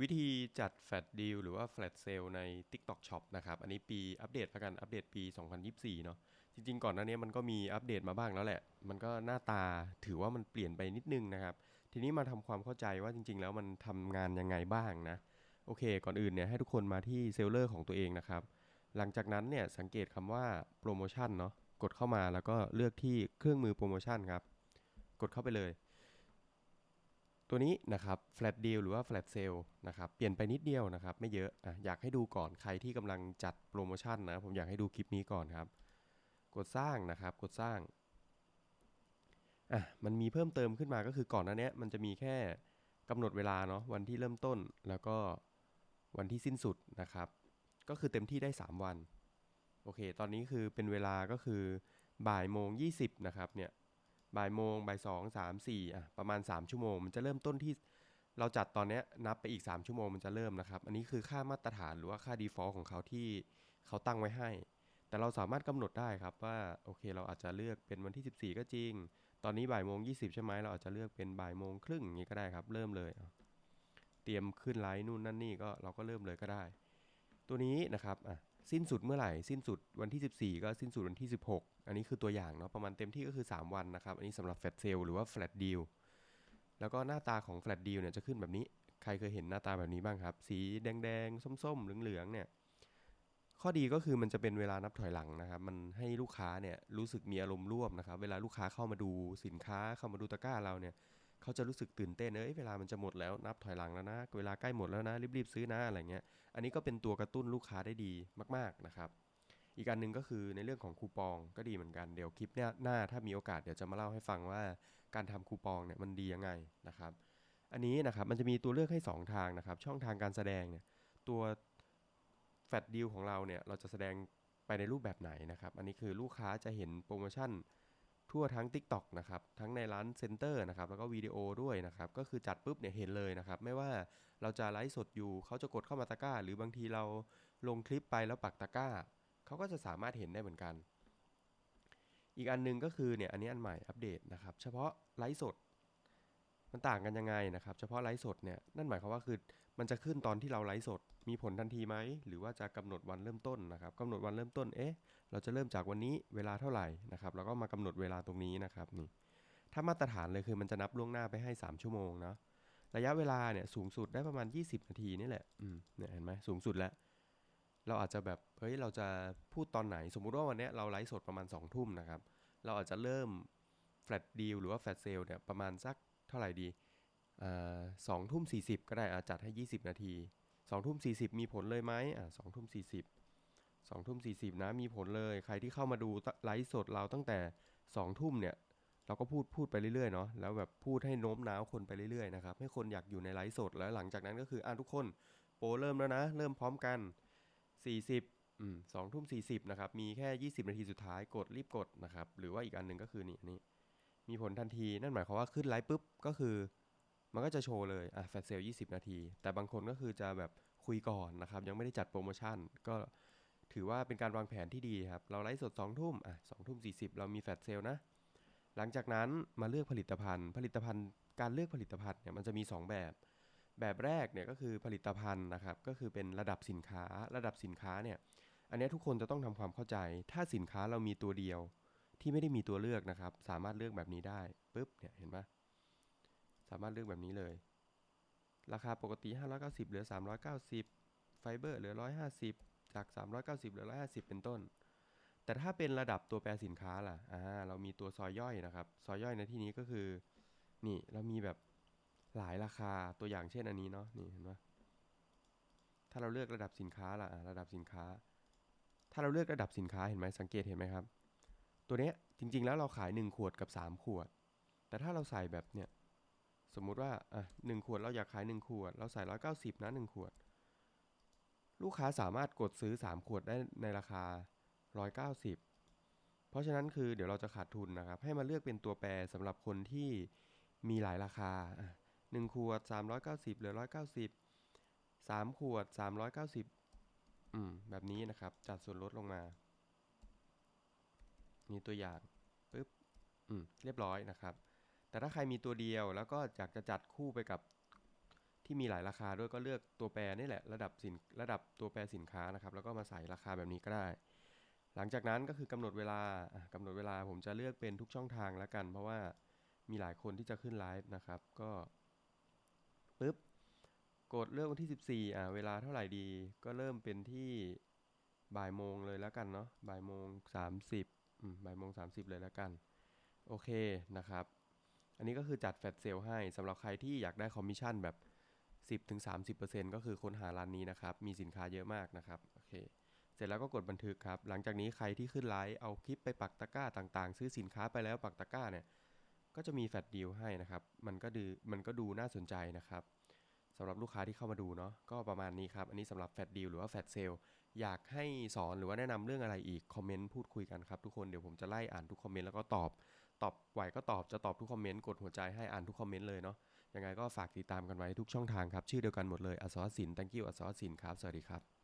วิธีจัดแฟล t ดีลหรือว่าแฟล t เซลใน TikTok Shop นะครับ อันนี้ปีอัปเดตแล้วกันอัปเดตปี 2024 เนาะจริงๆ ก่อนหน้านี้มันก็มีอัปเดตมาบ้างแล้วแหละ มันก็หน้าตาถือว่ามันเปลี่ยนไปนิดนึงนะครับ ทีนี้มาทำความเข้าใจว่าจริง ๆ แล้วมันทำงานยังไงบ้างนะ โอเค ก่อนอื่นเนี่ยให้ทุกคนมาที่เซลเลอร์ของตัวเองนะครับ หลังจากนั้นเนี่ยสังเกตคำว่าโปรโมชั่นเนาะกดเข้ามาแล้วก็เลือกที่เครื่องมือโปรโมชั่นครับกดเข้าไปเลย ตัวนี้นะครับ flat deal หรือว่า flat sale นะครับ เปลี่ยนไปนิดเดียวนะครับ ไม่เยอะอะอยากให้ดูก่อนใครที่กำลังจัดโปรโมชั่นนะ ผมอยากให้ดูคลิปนี้ก่อนครับ กดสร้างนะครับ กดสร้างอะมันมีเพิ่มเติมขึ้นมาก็คือก่อนหน้านี้มันจะมีแค่กำหนดเวลาเนาะวันที่เริ่มต้นแล้วก็วันที่สิ้นสุดนะครับ ก็คือเต็มที่ได้ 3 วัน โอเค ตอนนี้คือเป็นเวลาก็คือบ่ายโมง 20 นะครับเนี่ย บ่ายโมงบ่ายสองสามสี่อะประมาณ 3 ชั่วโมง มันจะเริ่มต้นที่เราจัดตอนนี้นับไปอีก 3 ชั่วโมงมันจะเริ่มนะครับ อันนี้คือค่ามาตรฐานหรือว่าค่า default ของเขาที่เขาตั้งไว้ให้ แต่เราสามารถกำหนดได้ครับว่าโอเค เราอาจจะเลือกเป็นวันที่ 14 ก็จริง ตอนนี้บ่ายโมง20 ใช่ไหมเราอาจจะเลือกเป็นบ่ายโมงครึ่งอย่างนี้ก็ได้ครับ เริ่มเลย เตรียมขึ้นไลน์นู่นนั่นนี่ก็เราก็เริ่มเลยก็ได้ ตัวนี้นะครับอะ สิ้นสุดเมื่อไหร่ สิ้นสุดวันที่ 14 ก็สิ้นสุดวันที่ 16 อันนี้คือตัวอย่างเนาะประมาณเต็มที่ก็คือ 3 วันนะครับ อันนี้สำหรับแฟล t เซลหรือว่าแฟล t ดีลแล้วก็หน้าตาของแฟล t ดีลเนี่ยจะขึ้นแบบนี้ ใครเคยเห็นหน้าตาแบบนี้บ้างครับ สีแดงๆ ส้มๆ เหลืองๆเนี่ยข้อดีก็คือมันจะเป็นเวลานับถอยหลังนะครับ มันให้ลูกค้าเนี่ยรู้สึกมีอารมณ์ร่วมนะครับ เวลาลูกค้าเข้ามาดูสินค้าเข้ามาดูตะกร้าเราเนี่ย เขาจะรู้สึกตื่นเต้นเอ้ยเวลามันจะหมดแล้วนับถอยหลังแล้วนะ เวลาใกล้หมดแล้วนะ รีบๆซื้อนะอะไรเงี้ย อันนี้ก็เป็นตัวกระตุ้นลูกค้าได้ดีมาก ๆนะครับ อีกอันหนึ่งก็คือในเรื่องของคูปองก็ดีเหมือนกันเดี๋ยวคลิปเนี้ยหน้าถ้ามีโอกาสเดี๋ยวจะมาเล่าให้ฟังว่าการทำคูปองเนี่ยมันดียังไงนะครับ อันนี้นะครับมันจะมีตัวเลือกให้ 2 ทางนะครับ ช่องทางการแสดงเนี่ยตัวแฟล t ดีลของเราเนี่ยเราจะแสดงไปในรูปแบบไหนนะครับ อันนี้คือลูกค้าจะเห็นโปรโมชั่น ทั่วทั้ง TikTok นะครับทั้งในร้านเซ็นเตอร์นะครับแล้วก็วิดีโอด้วยนะครับก็คือจัดปุ๊บเนี่ยเห็นเลยนะครับไม่ว่าเราจะไลฟ์สดอยู่เขาจะกดเข้ามาตะกร้า หรือบางทีเราลงคลิปไปแล้วปักตะกร้าเขาก็จะสามารถเห็นได้เหมือนกัน อีกอันหนึงก็คือเนี่ยอันนี้อันใหม่อัปเดตนะครับเฉพาะไลฟ์สด มันต่างกันยังไงนะครับ เฉพาะไลฟ์สดเนี่ยนั่นหมายความว่าคือมันจะขึ้นตอนที่เราไลฟ์สด มีผลทันทีไหมหรือว่าจะกำหนดวันเริ่มต้นนะครับกำหนดวันเริ่มต้นเอ๊ะเราจะเริ่มจากวันนี้เวลาเท่าไหร่นะครับแล้วก็มากำหนดเวลาตรงนี้นะครับนี่ถ้ามาตรฐานเลยคือมันจะนับล่วงหน้าไปให้ 3 ชั่วโมงเนาะระยะเวลาเนี่ยสูงสุดได้ประมาณ 20 นาทีนี่แหละอืมเนี่ยเห็นไหมสูงสุดแล้วเราอาจจะแบบเฮ้ยเราจะพูดตอนไหน สมมุติว่าวันเนี้ยเราไลฟ์สดประมาณ2ทุ่มนะครับเราอาจจะเริ่มแฟล t ดีลหรือว่าแฟล t เซลเนี่ยประมาณสัก ท่าไหร่ดีสองทุ่มสี่สิบก็ได้อาจัดให้ 20 นาทีสองทุ่มสี่สิบมีผลเลยไหมอ่าสองทุ่มสี่สิบสองทุ่มสี่สิบนะมีผลเลยใครที่เข้ามาดูไลฟ์สดเราตั้งแต่สองทุ่มเนี่ยเราก็พูดพูดไปเรื่อยๆเนาะแล้วแบบพูดให้โน้มน้าวคนไปเรื่อยๆนะครับให้คนอยากอยู่ในไลฟ์สดแล้วหลังจากนั้นก็คืออ่าทุกคนโปรเริ่มแล้วนะ เริ่มพร้อมกัน 40อืมสองทุ่มสี่สิบนะครับมีแค่ 20 นาทีสุดท้ายกดรีบกดนะครับหรือว่าอีกอันหนึ่งก็คือนี่อันนี้ มีผลทันที นั่นหมายความว่าขึ้นไลฟ์ปุ๊บก็คือ มันก็จะโชว์เลยอะแฟลชเซล20นาที แต่บางคนก็คือจะแบบคุยก่อนนะครับ ยังไม่ได้จัดโปรโมชั่น ก็ถือว่าเป็นการวางแผนที่ดีครับ เราไลฟ์สด2ทุ่มอะ2ทุ่ม40เรามีแฟลชเซลนะ หลังจากนั้นมาเลือกผลิตภัณฑ์ ผลิตภัณฑ์ การเลือกผลิตภัณฑ์เนี่ยมันจะมี 2 แบบ แบบแรกเนี่ยก็คือผลิตภัณฑ์นะครับ ก็คือเป็นระดับสินค้า ระดับสินค้าเนี่ย อันนี้ทุกคนจะต้องทำความเข้าใจ ถ้าสินค้าเรามีตัวเดียว ที่ไม่ได้มีตัวเลือกนะครับ สามารถเลือกแบบนี้ได้ปุ๊บเนี่ยเห็นปะสามารถเลือกแบบนี้เลย ราคาปกติ 590 เหลือ 390 ไฟเบอร์เหลือ 150 จาก 390 เหลือ 150 เป็นต้น แต่ถ้าเป็นระดับตัวแปรสินค้าล่ะอ่าเรามีตัวซอยย่อยนะครับ ซอยย่อยในที่นี้ก็คือ นี่เรามีแบบหลายราคาตัวอย่างเช่นอันนี้เนาะนี่เห็นปะถ้าเราเลือกระดับสินค้าล่ะระดับสินค้า ถ้าเราเลือกระดับสินค้าเห็นไหมสังเกตเห็นไหมครับ ตัวเนี้ยจริง ๆ แล้วเราขาย 1 ขวดกับ 3 ขวด แต่ถ้าเราใส่แบบเนี้ยสมมุติว่าอะหนึ่งขวดเราอยากขาย 1 ขวด เราใส่ 190 นะ 1 ขวด ลูกค้าสามารถกดซื้อ 3 ขวดได้ในราคา 190 เพราะฉะนั้นคือเดี๋ยวเราจะขาดทุนนะครับ ให้มาเลือกเป็นตัวแปรสำหรับคนที่มีหลายราคาอะหนึ่งขวด 390เหลือ 190 3 ขวด 390อืมแบบนี้นะครับ จัดส่วนลดลงมา นี่ตัวอย่างปึ๊บอืมเรียบร้อยนะครับ แต่ถ้าใครมีตัวเดียวแล้วก็อยากจะจัดคู่ไปกับที่มีหลายราคาด้วยก็เลือกตัวแปรนี่แหละระดับสินระดับตัวแปรสินค้านะครับ แล้วก็มาใส่ราคาแบบนี้ก็ได้ หลังจากนั้นก็คือกำหนดเวลาอะกำหนดเวลาผมจะเลือกเป็นทุกช่องทางแล้วกัน เพราะว่ามีหลายคนที่จะขึ้นไลฟ์นะครับ ก็ปึ๊บกดเลือกวันที่ 14อ่าเวลาเท่าไหร่ดี ก็เริ่มเป็นที่บ่ายโมงเลยแล้วกันเนาะบ่ายโมง30 บ่ายโมง30เลยแล้วกัน โอเคนะครับ อันนี้ก็คือจัดแฟลชเซลให้สำหรับใครที่อยากได้คอมมิชชั่นแบบ 10-30%ก็คือค้นหาร้านนี้นะครับ มีสินค้าเยอะมากนะครับ โอเค เสร็จแล้วก็กดบันทึกครับ หลังจากนี้ใครที่ขึ้นไลฟ์เอาคลิปไปปักตะกร้าต่างๆ ซื้อสินค้าไปแล้วปักตะกร้าเนี่ย ก็จะมีแฟลชดีลให้นะครับ มันก็ดูมันก็ดูน่าสนใจนะครับสำหรับลูกค้าที่เข้ามาดูเนาะก็ประมาณนี้ครับ อันนี้สำหรับแฟลชดีลหรือว่าแฟลชเซล อยากให้สอนหรือว่าแนะนำเรื่องอะไรอีกคอมเมนต์พูดคุยกันครับทุกคนเดี๋ยวผมจะไล่อ่านทุกคอมเมนต์แล้วก็ตอบ ตอบไหวก็ตอบจะตอบทุกคอมเมนต์กดหัวใจให้อ่านทุกคอมเมนต์เลยเนาะยังไงก็ฝากติดตามกันไว้ทุกช่องทางครับ ชื่อเดียวกันหมดเลยอสรศิน thank you อสรศินครับ สวัสดีครับ